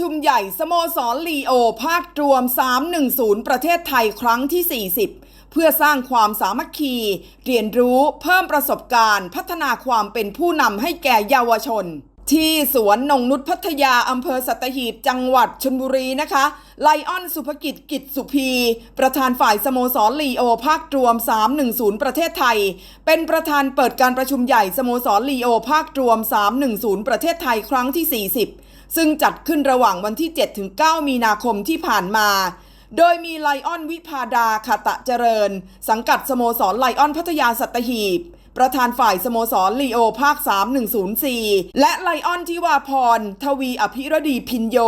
ชุมใหญ่สโมสรลีโอ ภาครวม 310 ประเทศไทยครั้งที่ 40 เพื่อสร้างความสามัคคี เรียนรู้เพิ่มประสบการณ์ พัฒนาความเป็นผู้นำให้แก่เยาวชน ที่สวนนงนุชพัทยาอำเภอสัตหีบจังหวัดชลบุรีนะคะ ไลออนสุภกิจกิจสุพี ประธานฝ่ายสโมสรลีโอ ภาครวม 310 ประเทศไทย เป็นประธานเปิดการประชุมใหญ่สโมสรลีโอ ภาครวม 310 ประเทศไทยครั้งที่ 40 ซึ่งจัดขึ้นระหว่างวันที่ 7-9 มีนาคมที่ผ่านมา โดยมีไลออนวิพาดาคตะเจริญ สังกัดสโมสรไลออนพัทยาสัตหีบ ประธานฝ่ายสโมสรลีโอภาค 3104 และไลออนทิวาพร ทวีอภิรดีพินโย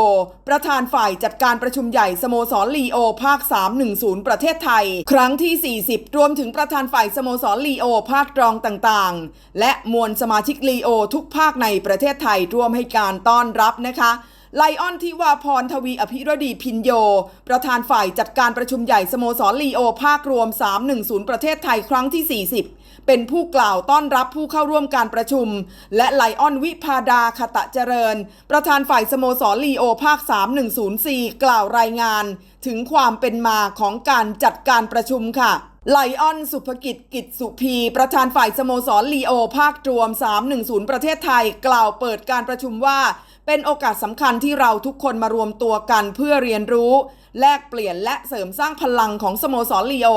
ประธานฝ่ายจัดการประชุมใหญ่สโมสรลีโอภาค 310 ประเทศไทย ครั้งที่ 40 รวมถึงประธานฝ่ายสโมสรลีโอภาครองต่างๆ และมวลสมาชิกลีโอทุกภาคในประเทศไทยร่วมให้การต้อนรับนะคะ ไลออนทิวาพรทวีอภิรดีพินโย ประธานฝ่ายจัดการประชุมใหญ่สโมสรลีโอภาครวม 310 ประเทศไทยครั้งที่ 40 เป็นผู้กล่าวต้อนรับผู้เข้าร่วมการประชุม และไลออนวิพาดาคตะเจริญ ประธานฝ่ายสโมสรลีโอภาค 3104 กล่าวรายงาน ถึงความเป็นมาของการจัดการประชุมค่ะไลออนสุภกิจกิจสุพีประธานฝ่ายสโมสรลีโอภาครวม 310 ประเทศไทย กล่าวเปิดการประชุมว่า เป็นโอกาสสำคัญที่เราทุกคนมารวมตัวกันเพื่อเรียนรู้ แลกเปลี่ยนและเสริมสร้างพลังของสโมสรลีโอ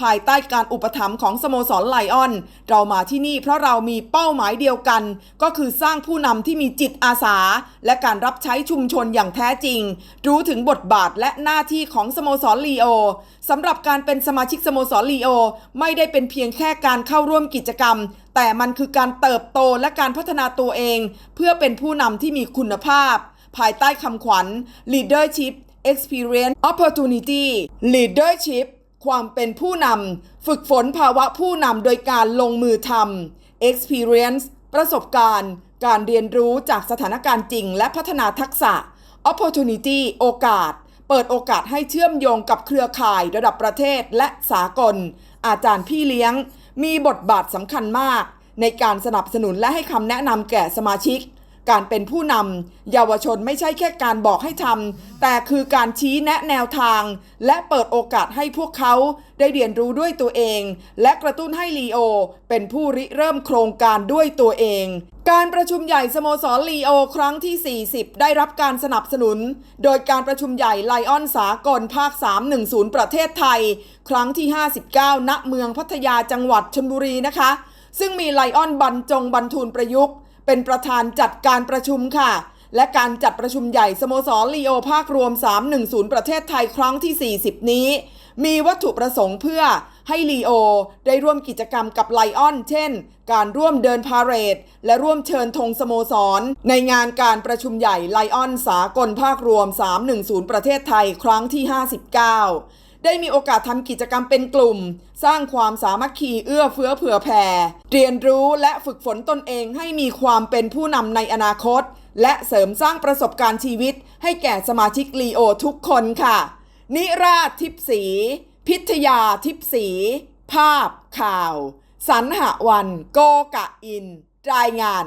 ภายใต้การอุปถัมภ์ของสโมสรไลออน เรามาที่นี่เพราะเรามีเป้าหมายเดียวกัน ก็คือสร้างผู้นำที่มีจิตอาสา และการรับใช้ชุมชนอย่างแท้จริง รู้ถึงบทบาทและหน้าที่ของสโมสรลีโอสำหรับการเป็นสมาชิกสโมสรลีโอ ไม่ได้เป็นเพียงแค่การเข้าร่วมกิจกรรม แต่มันคือการเติบโตและการพัฒนาตัวเอง เพื่อเป็นผู้นำที่มีคุณภาพภายใต้คำขวัญ leadership experience opportunity leadership ความเป็นผู้นำ ฝึกฝนภาวะผู้นำโดยการลงมือทำ experience ประสบการณ์ การเรียนรู้จากสถานการณ์จริง และพัฒนาทักษะ opportunity โอกาส เปิดโอกาสให้เชื่อมโยงกับเครือข่ายระดับประเทศและสากล อาจารย์พี่เลี้ยง มีบทบาทสำคัญมาก ในการสนับสนุนและให้คำแนะนำแก่สมาชิก การเป็นผู้นำเยาวชนไม่ใช่แค่การบอกให้ทำแต่คือการชี้แนะแนวทาง และเปิดโอกาสให้พวกเขาได้เรียนรู้ด้วยตัวเอง และกระตุ้นให้ลีโอ เป็นผู้ริเริ่มโครงการด้วยตัวเอง การประชุมใหญ่สโมสรลีโอครั้งที่ 40 ได้รับการสนับสนุน โดยการประชุมใหญ่ไลออนสากลภาค 310 ประเทศไทย ครั้งที่ 59 ณ เมืองพัทยาจังหวัดชลบุรีนะคะ ซึ่งมีไลออนบรรจงบรรทูลประยุกต์ เป็นประธานจัดการประชุมค่ะ และการจัดประชุมใหญ่สโมสรลีโอภาครวม 310 ประเทศไทยครั้งที่ 40 นี้ มีวัตถุประสงค์เพื่อให้ลีโอได้ร่วมกิจกรรมกับไลออน เช่น การร่วมเดินพาเหรด และร่วมเชิญธงสโมสร ในงานการประชุมใหญ่ไลออนสากลภาครวม 310 ประเทศไทยครั้งที่ 59 ได้มีโอกาสทำกิจกรรมเป็นกลุ่ม สร้างความสามัคคีเอื้อเฟื้อเผื่อแผ่ เรียนรู้และฝึกฝนตนเองให้มีความเป็นผู้นำในอนาคต และเสริมสร้างประสบการณ์ชีวิต ให้แก่สมาชิกลีโอทุกคนค่ะ นิราชทิพสี พิทยาทิพสี ภาพข่าวสรรหวัน โกกะอิน รายงาน